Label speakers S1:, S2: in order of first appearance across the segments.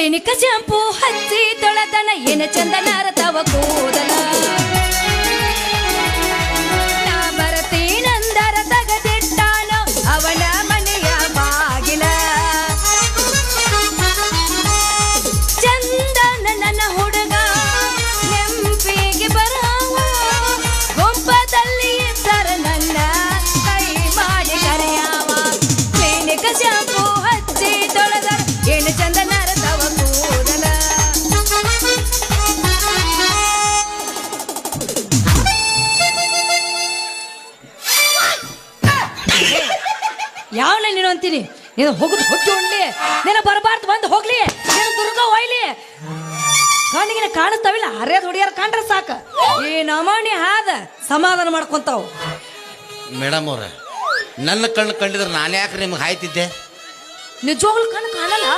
S1: Clinic shampoo ಹಚ್ಚಿ ತೊಳೆದನ ಏನ ಚಂದ ತವ ಕೂದಲ. ನೀನು ಹೋಗುದು ಹೊಟ್ಟು ಉಣ್ಲಿ ನೀನು ಬರಬಾರ್ದು ಬಂದು ಹೋಗ್ಲಿ. ನೀನು ದುರ್ಗ ಒಯ್ಲಿ. ಕಣ್ಣಿಗೆ ಕಾಣಿಸ್ತಾವಿಲ್ಲ ಹರಿಯದ ಹುಡುಗಿಯರ್ ಕಂಡ್ರೆ ಸಾಕ. ಈ ನಮಾಣಿ ಹಾದ ಸಮಾಧಾನ ಮಾಡ್ಕೊಂತಾವ್.
S2: ಮೇಡಮ್ ಅವ್ರ ನನ್ನ ಕಣ್ಣು ಕಂಡಿದ್ರೆ ನಾನು ಯಾಕೆ ನಿಮ್ಗೆ ಹಾಯ್ತಿದ್ದೆ?
S1: ನಿಜವಾಗ್ಲು ಕಣ್ಣು ಕಾಣಲ್ಲ?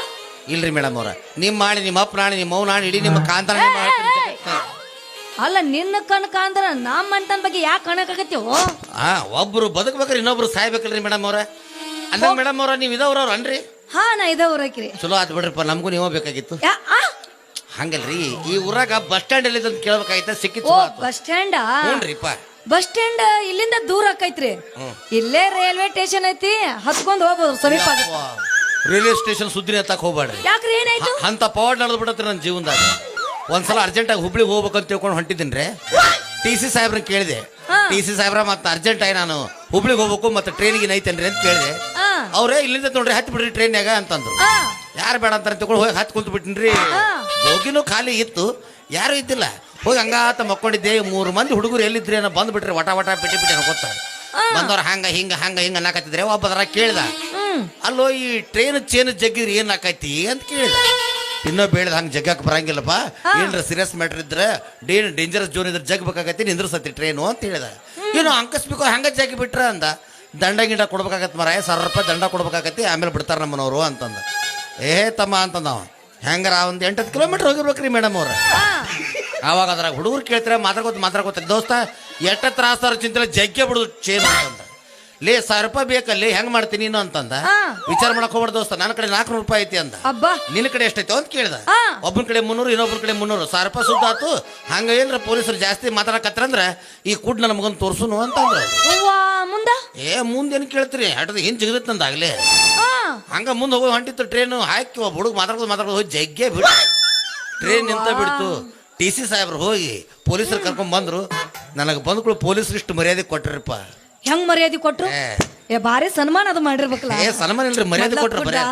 S2: ಇಲ್ರಿ ಮೇಡಮ್ ಅವ್ರ ನಿಮ್ಮ ಮಾಡಿ ನಿಮ್ಮ ಅಪ್ಪ ನಾಣಿ ನಿಮ್ಮ ಅವ್ ನಾಣಿ ಇಡೀ ನಿಮ್ಮ ಕಾಂತಾರ ಜಗತ್ತ.
S1: ಅಲ್ಲ ನಿನ್ನ ಕಣ್ಣು ಕಾಂದ್ರ ನಮ್ಮ ಅಂತನ ಬಗ್ಗೆ ಯಾಕೆ ಕಣಕಾಗತ್ತೀವೋ
S2: ಆ ಒಬ್ರು ಬದುಕ್ಬೇಕಾರೆ ಇನ್ನೊಬ್ರು ಸಾಯ್ಬೇಕಲ್ರಿ ಮೇಡಮ್ ಅವ್ರ. ಅಂದ ಮೇಡಮ್ ಅವ್ರ ನೀವು ಇದಾವ್ರವ್ರು ಅನ್ರಿ?
S1: ಹಾ ನಾ ಇದ ಊರಕ್ರಿ
S2: ಚಲೋ ಆತ್ ಬಿಡ್ರಿಪ್ಪ ನಮಗೂ ನೀವು ಬೇಕಾಗಿತ್ತು
S1: ಯಾ ಆ?
S2: ಹಂಗಲ್ರಿ ಈ ಊರಾಗ ಬಸ್ ಸ್ಟ್ಯಾಂಡ್ ಎಲ್ಲಿ ಅಂತ ಕೇಳ್ಬೇಕಾಗಿತ್ತ ಸಿಕ್ಕಿತ್ತು
S1: ಓ ಬಸ್ ಸ್ಟ್ಯಾಂಡ್?
S2: ಹ್ಞೂನ್ರಿಪ್ಪ
S1: ಬಸ್ ಸ್ಟ್ಯಾಂಡ್ ಇಲ್ಲಿಂದ ದೂರ ಆಕೈತ್ರಿ. ಇಲ್ಲೇ ರೈಲ್ವೆ ಸ್ಟೇಷನ್ ಐತಿ ಹತ್ಕೊಂಡ್ ಹೋಗ್ಬೋದು ಸಮೀಪ ಆಗತ್ತೆ.
S2: ರೈಲ್ವೆ ಸ್ಟೇಷನ್ ಸುದ್ದಿ ಎತ್ತಕ್ ಹೋಗ್ಬೇಡ್ರಿ
S1: ಯಾಕ್ರಿ ಏನಾಯ್ತು
S2: ಅಂತ ಪವಾಡ್ ನಡೆದು ಬಿಡತ್ರಿ ನನ್ನ ಜೀವನದಾಗ. ಒಂದ್ಸಲ ಅರ್ಜೆಂಟಾಗಿ ಹುಬ್ಳಿಗೆ ಹೋಗ್ಬೇಕಂತ ತಿಳ್ಕೊಂಡು ಹೊಂಟಿದ್ದೀನಿ ಟಿ ಸಿ ಸಾಹೇಬ್ರನ್ನ ಕೇಳಿದೆ. ಟಿ ಸಿ ಸಾಹೇಬ್ರ ಮತ್ತೆ ಅರ್ಜೆಂಟ್ ಆಗಿ ನಾನು ಹುಬ್ಳಿಗೆ ಹೋಗ್ಬೇಕು ಮತ್ತೆ ಟ್ರೈನಿಗೆ ಐತೇನ್ರಿ ಅಂತ ಕೇಳಿದೆ. ಅವರೇ ಇಲ್ಲಿಂದ ನೋಡ್ರಿ ಹತ್ತಿ ಬಿಡ್ರಿ ಟ್ರೈನ್ಯಾಗ ಅಂತಂದ್ರು. ಯಾರು ಬೇಡ ಅಂತಾರೆ ತಗೊಂಡು ಹೋಗಿ ಹತ್ತು ಕುಂತು ಬಿಟ್ಟಿನ್ರಿ. ಹೋಗಿನೂ ಖಾಲಿ ಇತ್ತು. ಯಾರು ಇದ್ದಿಲ್ಲ. ಹೋಗಿ ಹಂಗಾತ ಮಕ್ಕೊಂಡಿದ್ದೆ. ಮೂರು ಮಂದಿ ಹುಡುಗರು ಎಲ್ಲಿದ್ರಿ ಅನ್ನೋ ಬಂದ್ಬಿಟ್ರಿ ವಟ ವಟ ಬಿಟ್ಟಿ ಬಿಟ್ಟಿ ಅನ್ಕೋತ ಬಂದವ್ರ ಹಂಗ ಹಿಂಗ ಹಂಗ ಹಿಂಗ ಅನ್ನಕತ್ತಿದ್ರೆ ಒಬ್ಬದರ ಕೇಳ್ದ. ಅಲ್ಲೋ ಈ ಟ್ರೈನ್ ಚೇನ್ ಜಗ್ಗಿದ್ರಿ ಏನ್ ಆಕೈತಿ ಅಂತ ಕೇಳಿದ. ಇನ್ನೂ ಬೇಳ್ದ ಹಂಗೆ ಜಗ್ಗಕ್ಕೆ ಬರಂಗಿಲ್ಲಪ್ಪ. ಏನ್ರ ಸೀರಿಯಸ್ ಮ್ಯಾಟರ್ ಇದ್ರೆ ಡೇನ್ ಡೇಂಜರಸ್ ಜೋನ್ ಇದ್ರೆ ಜಗ್ಬೇಕಾಗತ್ತೆ ನಿಂದ್ರಸತಿ ಟ್ರೈನು ಅಂತ ಹೇಳಿದ. ಏನು ಅಂಕಸ್ಬೇಕು ಹಂಗ ಜಗ್ಗಿ ಬಿಟ್ರ ಅಂದ. ದಂಡ ಗಿಂಡ ಕೊಡ್ಬೇಕಾಗತ್ತೆ ಮರ ಸಾವಿರ ರೂಪಾಯಿ ದಂಡ ಕೊಡ್ಬೇಕಾಗತ್ತೆ ಆಮೇಲೆ ಬಿಡ್ತಾರೆ ನಮ್ಮನವರು ಅಂತಂದ. ಏ ತಮ್ಮ ಅಂತಂದ ಅವ. ಹೆಂಗಾರ ಒಂದು ಎಂಟತ್ತು ಕಿಲೋಮೀಟ್ರ್ ಹೋಗಿರ್ಬೇಕ್ರಿ ಮೇಡಮ್ ಅವ್ರ.
S1: ಅವಾಗ
S2: ಆವಾಗ ಅದ್ರಾಗ ಹುಡುಗರು ಕೇಳ್ತಾರೆ ಮಾತಾಡ್ಕೋತ ಮಾತಾಡ್ಕೋತಾರೆ ದೋಸ್ತ ಎಟ್ಟ ತ್ರಾಸ್ತಾರ ಚಿಂತೆ ಜಗ್ಗೆ ಬಿಡುದು ಚೇನ್ ಅಂತಂದ. ಲೇ ಸಾವಿರ ರೂಪಾಯಿ ಬೇಕಲ್ಲಿ ಹೆಂಗ್ ಮಾಡ್ತೀನಿ ನೀನು ಅಂತಂದ. ವಿಚಾರ ಮಾಡಕ್ ಹೋಗ್ಬಾರ್ದು ದೋಸ್ತ ನನ್ನ ಕಡೆ ನಾಲ್ಕು ರೂಪಾಯಿ ಐತಿ ಅಂದ. ನಿನ್ನ ಕಡೆ ಎಷ್ಟೈತೆ ಅಂತ ಕೇಳ್ದ. ಒಬ್ಬನ ಕಡೆ ಮುನ್ನೂರು ಇನ್ನೊಬ್ಬನ ಕಡೆ ಮುನ್ನೂರು. ಸಾವಿರ ರೂಪಾಯಿ ಸುದ್ದ ಆತು ಹಂಗ ಏನ್ರ ಪೊಲೀಸರು ಜಾಸ್ತಿ ಮಾತಾಡಕತ್ರಂದ್ರ ಈ ಕುಡ್ ನನ್ನ ಮಗನ್ ತೋರ್ಸುನು ಅಂತಂದ್ರ. ಏ ಮುಂದೇನು ಕೇಳ್ತೀರಿ? ಹಟದ ಹಿಂಗ್ ಜಿಗದತ್ತಂದಾಗ್ಲೇ
S1: ಆ,
S2: ಹಂಗ ಮುಂದೆ ಹೋಗಿ ಹೊಂಟಿತ್ತು ಟ್ರೈನು ಹಾಕಿ ಒಬ್ಬ ಹುಡುಗ ಮಾತಾಡೋದು ಮಾತಾಡೋದು ಹೋಗಿ ಜಗ್ಗೆ ಬಿಡು ಟ್ರೈನ್ ನಿಂತ ಬಿಡ್ತು. ಟಿ ಸಿ ಸಾಹೇಬ್ರು ಹೋಗಿ ಪೊಲೀಸರು ಕರ್ಕೊಂಡ್ ಬಂದ್ರು. ನನಗೆ ಬಂದ್ಗಳು ಪೊಲೀಸರು ಇಷ್ಟು ಮರ್ಯಾದೆ ಕೊಟ್ರಪ್ಪ.
S1: ಹೆಂಗ್ ಮರ್ಯಾದೆ ಕೊಟ್ರು?
S2: ಏ.
S1: ಏ ಬಾರಿ ಸನ್ಮಾನ ಅದು ಮಾಡಿರ್ಬೇಕಲ್ಲ.
S2: ಏ ಸನ್ಮಾನ ಇಲ್ರಿ ಮರ್ಯಾದೆ ಕೊಟ್ರು ಬರೇ.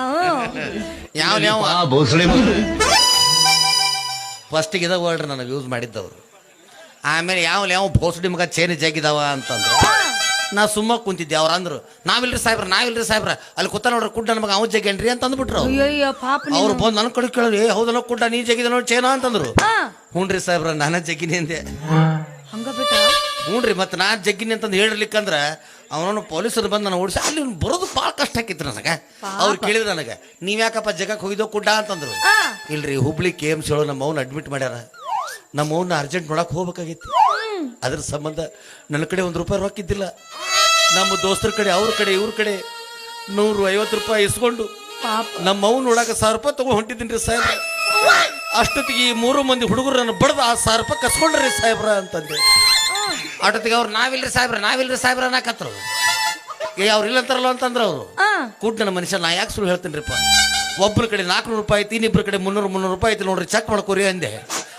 S2: ಯಾವ ಯಾವ?
S3: ಭೋಸಳೆ ಮಗು.
S2: ಫಸ್ಟಿಗೆ ಇದ ವರ್ಡ್ ನನಗೆ ಯೂಸ್ ಮಾಡಿದ್ದವ್ರು. ಆಮೇಲೆ ಯಾವ ಯಾವ ಭೋಸಡಿ ಮಗ ಚೇನಿ ಜಗ್ಗಿದಾವ ಅಂತಂದ್ರು ನಾ ಸುಮ್ಮ ಕುಂತಿದ್ದೆ ಅವ್ರ ಅಂದ್ರು ನಾವಿಲ್ರಿ ಸಾಹೇಬ್ರ ನಾವಿಲ್ರಿ ಸಾಹೇಬ್ರ. ಅಲ್ಲಿ ಕೂತ ನೋಡ್ರಿ ಕುಡ್ಡ ನಮಗೆ ಮಗ ಅವ್ ಜಗ್ಗೇನ್ರಿ? ಅಂತ ಅಂದ್ಬಿಟ್ರು ಅವ್ರು.
S1: ಅಯ್ಯಯ್ಯ ಪಾಪ ನೀನು.
S2: ಅವ್ರು ಬಂದು ನನ್ನ ಕಡೆ ಕೇಳಿ ಏ ಹೌದಲ್ಲ ಕುಡ್ಡ ನೀ ಜಗಿದ ನೋಡಿ ಚೇನ ಅಂತಂದ್ರು.
S1: ಆ,
S2: ಹ್ಞೂನ್ರಿ ಸಾಹೇಬ್ರ ನಾನ ಜಗ್ಗಿನಿ ಅಂದೆ.
S1: ಹಂಗ ಬಿಟ್ಟ?
S2: ಹ್ಞೂನ್ರಿ ಮತ್ತೆ ನಾ ಜಗ್ಗಿನಿ ಅಂತಂದು ಹೇಳಿರ್ಲಿಕ್ಕಂದ್ರ ಅವನನ್ನು ಪೊಲೀಸರು ಬಂದು ನಾನು ಓಡಿಸಿ ಅಲ್ಲಿ ಇವ್ನು ಬರೋದು ಭಾಳ ಕಷ್ಟ ಆಕಿತ್ತು ನನಗೆ. ಅವ್ರು ಕೇಳಿದ್ರು ನನಗೆ ನೀವ್ ಯಾಕಪ್ಪ ಜಗಕ್ಕೆ ಹೋಗಿದ್ದೋ ಕುಡ್ಡ ಅಂತಂದ್ರು.
S1: ಆ,
S2: ಇಲ್ರಿ ಹುಬ್ಳಿ ಕೆ ಎಂ ಸಿ ಒಳಗೆ ನಮ್ಮ ಅವ್ನ ಅಡ್ಮಿಟ್ ಮಾಡ್ಯಾರ. ನಮ್ಮ ಅವ್ನ ಅರ್ಜೆಂಟ್ ನೋಡಕ್ ಹೋಗ್ಬೇಕಾಗಿತ್ತು ಅದ್ರ ಸಂಬಂಧ ನನ್ನ ಕಡೆ ಒಂದು ರೂಪಾಯಿ ರೊಕ್ಕಿದ್ದಿಲ್ಲ. ನಮ್ಮ ದೋಸ್ತರ ಕಡೆ ಅವ್ರ ಕಡೆ ಇವ್ರ ಕಡೆ ನೂರು ಐವತ್ತು ರೂಪಾಯಿ ಇಸ್ಕೊಂಡು ನಮ್ಮ ಅವ್ನು ಒಳಗೆ ಸಾವಿರ ರೂಪಾಯಿ ತಗೊಂಡು ಹೊಂಟಿದ್ದೀನಿ ರೀ ಸಾಹೇಬ್ರ. ಅಷ್ಟೊತ್ತಿಗೆ ಈ ಮೂರು ಮಂದಿ ಹುಡುಗರು ನನ್ನ ಬಡ್ದು ಆ ಸಾವಿರ ರೂಪಾಯಿ ಕಸ್ಕೊಂಡ್ರಿ ಸಾಹೇಬ್ರ ಅಂತಂದೆ. ಅಷ್ಟೊತ್ತಿಗೆ ಅವ್ರು ನಾವಿಲ್ರಿ ಸಾಹೇಬ್ರ ನಾವಿಲ್ರಿ ಸಾಹೇಬ್ರ ಅನ್ನಕತ್ರು. ಏ ಅವ್ರು ಇಲ್ಲ ಅಂತಾರಲ್ಲ ಅಂತಂದ್ರೆ ಅವರು.
S1: ಕೂಡ
S2: ಕೂಟ್ ನನ್ನ ಮನುಷ್ಯ ನಾ ಯಾಕೆ ಸುಳ್ಳು ಹೇಳ್ತೇನ್ರಿಪ್ಪ. ಒಬ್ಬರ ಕಡೆ ನಾಲ್ಕುನೂರು ರೂಪಾಯಿ ಐತಿ ಇನ್ನಿಬ್ಬರ ಕಡೆ ಮುನ್ನೂರು ಮುನ್ನೂರು ರೂಪಾಯಿ ಐತಿ ನೋಡ್ರಿ ಚೆಕ್ ಮಾಡ್ಕೋರಿ ಅಂದೆ.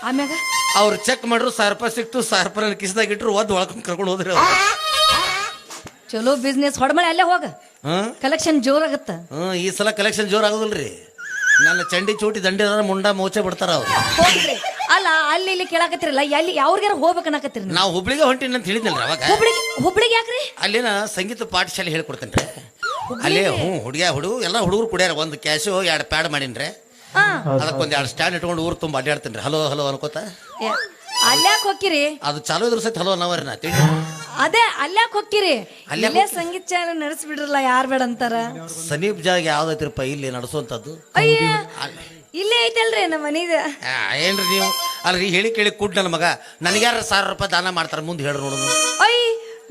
S1: ಆಮ್ಯಾಗ?
S2: ಅವ್ರು ಚೆಕ್ ಮಾಡ್ರು ಸಾವಿರ ರೂಪಾಯಿ ಸಿಕ್ತು ಸಾವಿರ ರೂಪಾಯಿ ನನ್ನ ಕಿಸ್ದಾಗ ಇಟ್ರು ಒದ್ದು ಒಳಕೊಂಡು ಕರ್ಕೊಂಡು ಹೋದ್ರಿ ಅವ್ರು.
S1: ಚಲೋ ಬಿಸ್ನೆಸ್ ಹೊಡಮಳೆ ಅಲ್ಲೇ ಹೋಗ. ಕಲೆಕ್ಷನ್ ಜೋರಾಗತ್ತ.
S2: ಹ್ಞೂ ಈ ಸಲ ಕಲೆಕ್ಷನ್ ಜೋರ್ ಆಗೋದಿಲ್ರಿ ನನ್ನ ಚಂಡಿ ಚೂಟಿ ದಂಡಿ ಮುಂಡ ಮೋಚೆ ಬಿಡ್ತಾರ ಅವ್ರು.
S1: ಹೋಗ್ರಿ. ಅಲ್ಲ ಅಲ್ಲಿ ಇಲ್ಲಿ ಕೇಳಾಕತ್ತಿರಲ್ಲ ಎಲ್ಲಿ ಯಾವ್ರಿಗಾರ ಹೋಗ್ಬೇಕನ್ನಕತ್ತೀರಿ ನೀವು?
S2: ನಾವು ಹುಬ್ಳಿಗೆ ಹೊಂಟಿನ ಅಂತ ಹೇಳಿದ್ನಲ್ಲ ಅವಾಗ.
S1: ಹುಬ್ಳಿಗೆ ಹುಬ್ಳಿಗೆ ಯಾಕ್ರಿ?
S2: ಅಲ್ಲಿನ ಸಂಗೀತ ಪಾಠಶಾಲೆ ಹೇಳ್ಕೊಡ್ತೇನ್ರಿ. ಅಲ್ಲೇ ಹ್ಞೂ ಹುಡುಗ ಹುಡುಗ ಎಲ್ಲ ಹುಡುಗರು ಕುಡಿಯಾರ. ಒಂದು ಕ್ಯಾಶು ಎರಡು ಪ್ಯಾಡ್ ಮಾಡಿನ್ರಿ. ಅದಕ್ಕೊಂದು ಎರಡು ಸ್ಟ್ಯಾಂಡ್ ಇಟ್ಕೊಂಡು ಊರು ತುಂಬಾ ಅಡ್ಡಾಡ್ತೀನಿ ರೀ. Hello hello ಅನ್ಕೋತ?
S1: ಅಲ್ಯಾಕ್ ಹೋಗ್ಕಿರಿ
S2: ಅದು ಚಾಲೂ ಇದ್ರ ಸಹಿತ ಹಲೋ ಅನ್ನವರಿ ನಾ ತಿಳಿ.
S1: ಅದೇ ಅಲ್ಯಾಕ್ ಹೋಗ್ಕಿರಿ
S2: ಅಲ್ಲೇ
S1: ಇಲ್ಲೇ ಸಂಗೀತ ಚಾನಲ್ ನಡೆಸ್ಬಿಡ್ರಲ್ಲ ಯಾರ್ ಬೇಡ ಅಂತಾರ?
S2: ಸಮೀಪ ಜಾಗ ಯಾವ್ದೈತಿರಪ್ಪ ಇಲ್ಲಿ ನಡೆಸುವಂತದ್ದು
S1: ಅಯ್ಯ ಇಲ್ಲೇ ಐತಲ್ರಿ ನಮ್ಮ ಮನೀದ.
S2: ಆ, ಏನ್ರಿ ನೀವು? ಅಲ್ರಿ ಹೇಳಿ ಕೇಳಿ ಕೂಡ್ ನನ್ನ ಮಗ. ನನಗ್ಯಾರ ಸಾವಿರ ರೂಪಾಯಿ ದಾನ ಮಾಡ್ತಾರ ಮುಂದೆ ಹೇಳ್ರಿ ನೋಡೋಣ
S1: ಅಯ್ಯ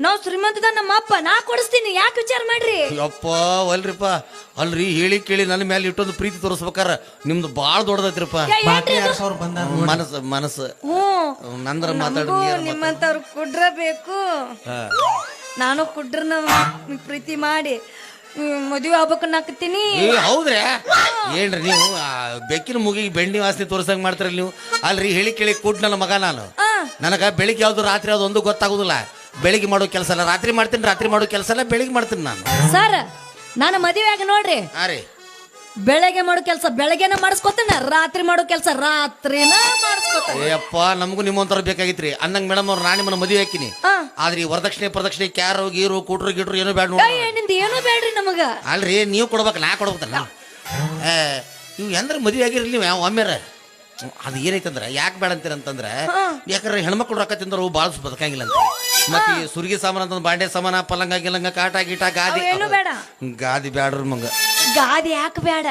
S1: ನಾವ್ ಶ್ರೀಮಂತದ ನಮ್ಮ ಅಪ್ಪ ನಾ ಕೊಡಿಸ್ತೀನಿ ಯಾಕೆ ವಿಚಾರ ಮಾಡ್ರಿ?
S2: ಅಪ್ಪ ಅಲ್ರಿಪ್ಪ. ಅಲ್ರಿ ಹೇಳಿ ಕೇಳಿ ನನ್ನ ಮೇಲೆ ಇಟ್ಟೊಂದು ಪ್ರೀತಿ ತೋರಿಸ್ಬೇಕಾರ. ನಿಮ್ದು ಬಾಳ ದೊಡ್ಡದೈತ್ರಿಪ್ಪ. ಮನಸ್ಸು ಮನಸ್ಸು.
S1: ಹ್ಞೂ.
S2: ನಂದ್ರ ಮಾತಾಡಿ
S1: ನಿಮ್ಮಂತವ್ರು ಕುಡ್ರ ಬೇಕು ನಾನು ಕುಡ್ರನ ಪ್ರೀತಿ ಮಾಡಿ ಮದುವೆ ಆಗ್ಬೇಕನ್ನಾಕತ್ತೀನಿ ನಾಕತ್ತೀನಿ
S2: ಹೌದ್ರೆ ಹೌದ್ರಿ? ಏನ್ರಿ ನೀವು? ಬೆಕ್ಕಿನ ಮುಗಿಗೆ ಬೆಣ್ಣಿ ವಾಸನೆ ತೋರ್ಸಂಗ್ ಮಾಡ್ತೀರಲ್ಲ ನೀವು? ಅಲ್ರಿ ಹೇಳಿ ಕೇಳಿ ಕೂಡ್ ನನ್ನ ಮಗ ನಾನು. ನನಗ ಬೆಳಿಗ್ಗೆ ಯಾವ್ದು ರಾತ್ರಿ ಯಾವ್ದು ಒಂದು ಗೊತ್ತಾಗುದಿಲ್ಲ. ಬೆಳಿಗ್ಗೆ ಮಾಡೋ ಕೆಲಸ ಅಲ್ಲ ರಾತ್ರಿ ಮಾಡ್ತೀನಿ ರಾತ್ರಿ ಮಾಡೋ ಕೆಲಸ ಅಲ್ಲ ಬೆಳಿಗ್ಗೆ ಮಾಡ್ತೀನಿ ನಾನು.
S1: ಸರ್ ನಾನು ಮದುವೆ ಆಗಿ ನೋಡ್ರಿ.
S2: ಹಾ ರೀ.
S1: ಬೆಳಗ್ಗೆ ಮಾಡೋ ಕೆಲಸ ಬೆಳಗ್ಗೆನ ಮಾಡಿಸ್ಕೊತೇನೆ ರಾತ್ರಿ ಮಾಡೋ ಕೆಲಸ ರಾತ್ರಿನ ಮಾಡಿಸ್ಕೊತಾನ.
S2: ಏಯಪ್ಪ ನಮಗೂ ನಿಮ್ಮಂತರ ಬೇಕಾಗಿತ್ರಿ. ಅನ್ನಂಗ್ ಮೇಡಮ್ ಅವ್ರು ನಾನು ನಿಮ್ಮನ್ನ ಮದುವೆ ಹಾಕಿನಿ. ಆದ್ರೆ ಈ ವರದಕ್ಷಿಣೆ ಪ್ರದಕ್ಷಿಣೆ ಕ್ಯಾರೋ ಗೀರು ಕೂಟ್ರು ಗೀಟ್ರು ಏನೂ ಬೇಡ ನೋಡಿ
S1: ಏ, ನಿಂದ ಏನೂ ಬೇಡ್ರಿ ನಮಗ.
S2: ಅಲ್ರಿ ನೀವು ಕೊಡ್ಬೇಕು ನಾ ಕೊಡ್ಬೇಕಲ್ಲ ಏ ಇವು ಎಂದ್ರ ಮದುವೆ ಆಗಿರ್ಲಿ ನೀವು ಯಾವ ಒಮ್ಮೆರ? ಅದು ಏನೈತಂದ್ರ ಯಾಕೆ ಬೇಡ ಅಂತೀರ ಅಂತಂದ್ರೆ ಯಾಕಂದ್ರೆ ಹೆಣ್ಮಕ್ಳು ರೊಕ್ಕ ತಿಂದ್ರು ಭಾಳ ಬದುಕಂಗಿಲ್ಲ ಅಂತ. ಮತ್ತೆ ಈ ಸುರ್ಗಿ ಸಾಮಾನು ಅಂತಂದ್ರೆ ಬಾಂಡೆ ಸಾಮಾನ ಪಲಂಗ ಗಿಲಂಗ ಕಾಟ ಗೀಟ ಗಾದಿ.
S1: ಅವೇನು ಬೇಡ.
S2: ಗಾದಿ ಬ್ಯಾಡ್ರಿ ಮಂಗ
S1: ಗಾದಿ ಯಾಕೆ ಬೇಡ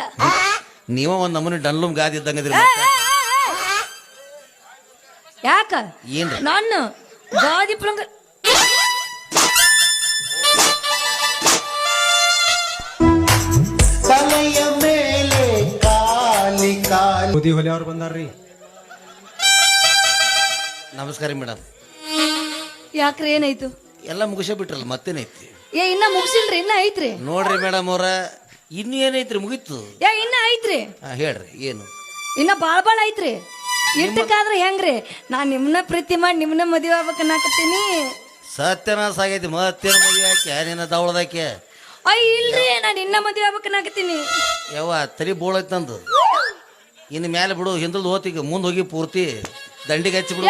S2: ನೀವ ಒಂದ್ ನಮೂನಿ ಡನ್ಲೂಮ್ ಗಾದಿ
S1: ಇದ್ದಂಗ ಇದ್ರಿ. ಯಾಕ?
S2: ಏನ್ರಿ?
S1: ನಾನು ಗಾದಿ ಪುಳಂಗ
S4: ತಲೆಯ ಮೇಲೆ ಕಾಲಿ ಕಾಲಿ.
S3: ಮೋದಿ ಹೊಲೆ ಅವ್ರು ಬಂದಾರ್ರಿ.
S2: ನಮಸ್ಕಾರ ಮೇಡಮ್.
S1: ಯಾಕ್ರಿ ಏನಾಯ್ತು?
S2: ಎಲ್ಲ ಮುಗಿಸೇ ಬಿಟ್ರಲ್ಲ ಮತ್ತೇನೈತಿ
S1: ಏ ಇನ್ನ ಮುಗಿಸಿಲ್ರಿ ಇನ್ನ ಐತ್ರಿ.
S2: ನೋಡ್ರಿ ಮೇಡಮ್ ಅವ್ರ ಇನ್ನು ಏನೈತ್ರಿ ಮುಗೀತು?
S1: ಏ ಇನ್ನ ಐತ್ರಿ.
S2: ಹಾ ಹೇಳ್ರಿ ಏನು?
S1: ಇನ್ನ ಬಾಳ್ ಬಾಳ್ ಐತ್ರಿ. ಇಟ್ಟಕ್ಕಾದ್ರೆ ಹೆಂಗ್ರಿ? ನಾ ನಿಮ್ನ ಪ್ರೀತಿ ಮಾಡಿ ನಿಮ್ನ ಮದುವೆ ಆಗ್ಬೇಕು ಸತ್ಯನಾಸ
S2: ಸತ್ಯನಾಶ ಆಗೈತಿ ಮತ್ತೇನು ಮದುವೆ ಹಾಕಿ ನಿನ್ನ ದವಳದಾಕೆ
S1: ಅಯ್ಯ ಇಲ್ರಿ ನಾನ್ ಇನ್ನ ಮದುವೆ ಆಗ್ಬೇಕನ್ನಾಕತ್ತೀನಿ ಯಾವ
S2: ಯವ್ವ ತರಿ ಬೋಳೈತ್ ನಂದು. ಇನ್ನು ಮೇಲೆ ಬಿಡು ಹಿಂದಲ್ ಹೋತಿಗೆ ಮುಂದೆ ಹೋಗಿ ಪೂರ್ತಿ ದಂಡಿಗೆ ಹಚ್ಚಿ ಬಿಡು.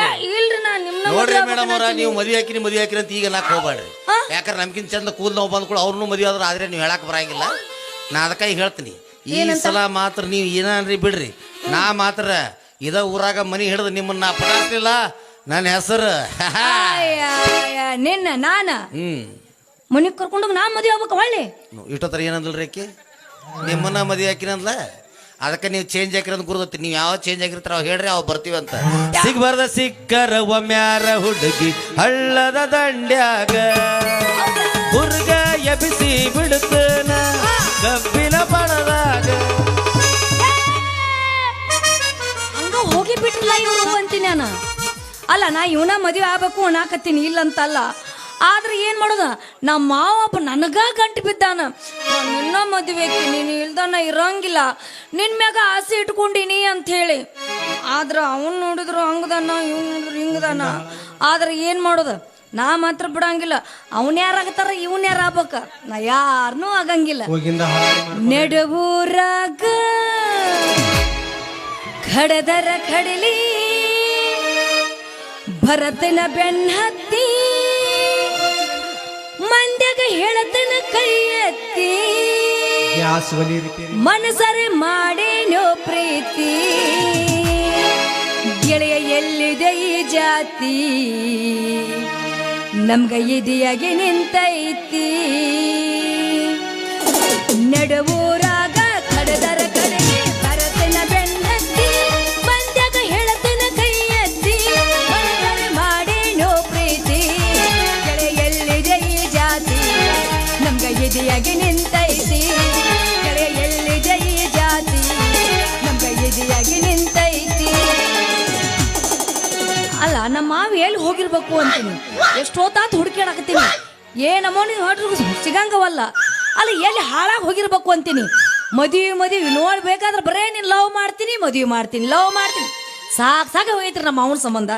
S2: ನೋಡ್ರಿ ಮೇಡಮ್ ಅವ್ರ. ನೀವು ಮದುವೆ ಹಾಕಿನಿ ಮದುವೆ ಹಾಕಿರಿ ಅಂತ ಈಗ ನಾಕ್ ಹೋಗ್ಬೇಡ್ರಿ?
S1: ಯಾಕಂದ್ರೆ
S2: ನಮ್ಗಿಂತ ಚಂದ ಕೂದ್ ನಾವು ಬಂದ್ಕೊಳು ಅವ್ರನ್ನೂ ಮದುವೆ ಆದ್ರೆ ಆದ್ರೆ ನೀವು ಹೇಳಕ್ ಬರಂಗಿಲ್ಲ. ನಾ ಅದಕ್ಕೆ ಈಗ ಹೇಳ್ತೀನಿ. ಈ ಸಲ ಮಾತ್ರ ನೀವು ಏನನ್ರಿ ಬಿಡ್ರಿ. ನಾ ಮಾತ್ರ ಇದ ಊರಾಗ ಮನಿ ಹಿಡಿದು ನಿಮ್ಮನ್ನ ಪಟಾಸ್ಲಿಲ್ಲ ನನ್ನ ಹೆಸರು.
S1: ನಿನ್ನ ನಾನ?
S2: ಹ್ಮ್.
S1: ಮನಿಗ್ ಕರ್ಕೊಂಡೋಗಿ ನಾ ಮದುವೆ ಆಗ್ಬೇಕು ಹೊಳ್ಳಿ
S2: ಇಷ್ಟೊತ್ತರ ರೀ ಆಕಿ? ನಿಮ್ಮನ್ನ ಮದುವೆ ಹಾಕಿನಂದ್ಲ? ಅದಕ್ಕೆ ನೀವು ಚೇಂಜ್ ಹಾಕಿರ ಅಂತ ಗುರುದತ್ತಿ. ನೀವು ಯಾವ ಚೇಂಜ್ ಆಗಿರ್ತಾರ ಅವ್ ಹೇಳ್ರಿ ಅವ್ ಬರ್ತೀವಿ ಅಂತ. ಸಿಗ್ಬಾರ್ದ ಸಿಕ್ಕರ ಒಮ್ಯಾರ ಹುಡುಗಿ ಹಳ್ಳದ ದಂಡ್ಯಾಗ. ಹುರ್ಗ ಎಬಿಸಿ ಬಿಡುತ್ತನ ಕಬ್ಬಿನ ಪಣದಾಗ.
S1: ಹಂಗ ಹೋಗಿ ಬಿಟ್ರಲ್ಲ ಇವ್ರು ಅಂತೀನಿ ನಾನು. ಅಲ್ಲ ನಾ ಇವನ ಮದುವೆ ಆಗ್ಬೇಕು ಅನ್ನಾಕತ್ತೀನಿ ಇಲ್ಲಂತಲ್ಲ. ಆದ್ರೆ ಏನ್ ಮಾಡೋದ? ನಮ್ಮ ಮಾವಪ್ಪ ನನಗ ಗಂಟು ಬಿದ್ದಾನ. ನಾನ್ ನಿನ್ನ ಮದುವೆಗೆ ನೀನು ಇಲ್ದನ ಇರಂಗಿಲ್ಲ. ನಿನ್ ಮ್ಯಾಗ ಆಸೆ ಇಟ್ಕೊಂಡಿನಿ ಅಂತ ಹೇಳಿ ಆದ್ರೆ ಅವನ್ ನೋಡಿದ್ರು ಹಂಗದಾನ ಇವ್ನ್ ನೋಡಿದ್ರು ಹಿಂಗದಾನ. ಆದ್ರೆ ಏನ್ ಮಾಡೋದ? ನಾ ಮಾತ್ರ ಬಿಡಂಗಿಲ್ಲ. ಅವನ್ ಯಾರಾಗತ್ತಾರ ಇವನ್ ಯಾರ ಆಗ್ಬೇಕ? ನಾ ಯಾರನ್ನೂ ಆಗಂಗಿಲ್ಲ. ನೆಡುವೂರಾಗ ಖಡದರ ಖಡಲಿ ಭರತನ ಬೆನ್ನತ್ತಿ ಮಂದ್ಯಾಗ ಹೇಳತನ ಕೈ ಎತ್ತಿ ಮನಸರೆ ಮಾಡೇನೋ ಪ್ರೀತಿ. ಗೆಳೆಯ ಎಲ್ಲಿದೆ ಈ ಜಾತಿ? ನಮ್ಗ ಇದೆಯಾಗಿ ನಿಂತೈತಿ. ಇರಬೇಕು ಅಂತೀನಿ. ಎಷ್ಟೊತ್ತಾತ್ ಹುಡುಕಾಡಕತ್ತೀನಿ ಏನಮ್ಮ ನೀವು ಹೊಟ್ರಿಗೂ ಸಿಗಂಗವಲ್ಲ. ಅಲ್ಲ ಎಲ್ಲಿ ಹಾಳಾಗಿ ಹೋಗಿರ್ಬೇಕು ಅಂತೀನಿ. ಮದುವೆ ಮದುವೆ ನೋಡ್ಬೇಕಾದ್ರೆ ಬರೇ ನೀನು ಲವ್ ಮಾಡ್ತೀನಿ, ಮದುವೆ ಮಾಡ್ತೀನಿ, ಲವ್ ಮಾಡ್ತೀನಿ. ಸಾಕು ಸಾಕ ಹೋಗೈತ್ರಿ ನಮ್ಮ ಅವನ ಸಂಬಂಧ.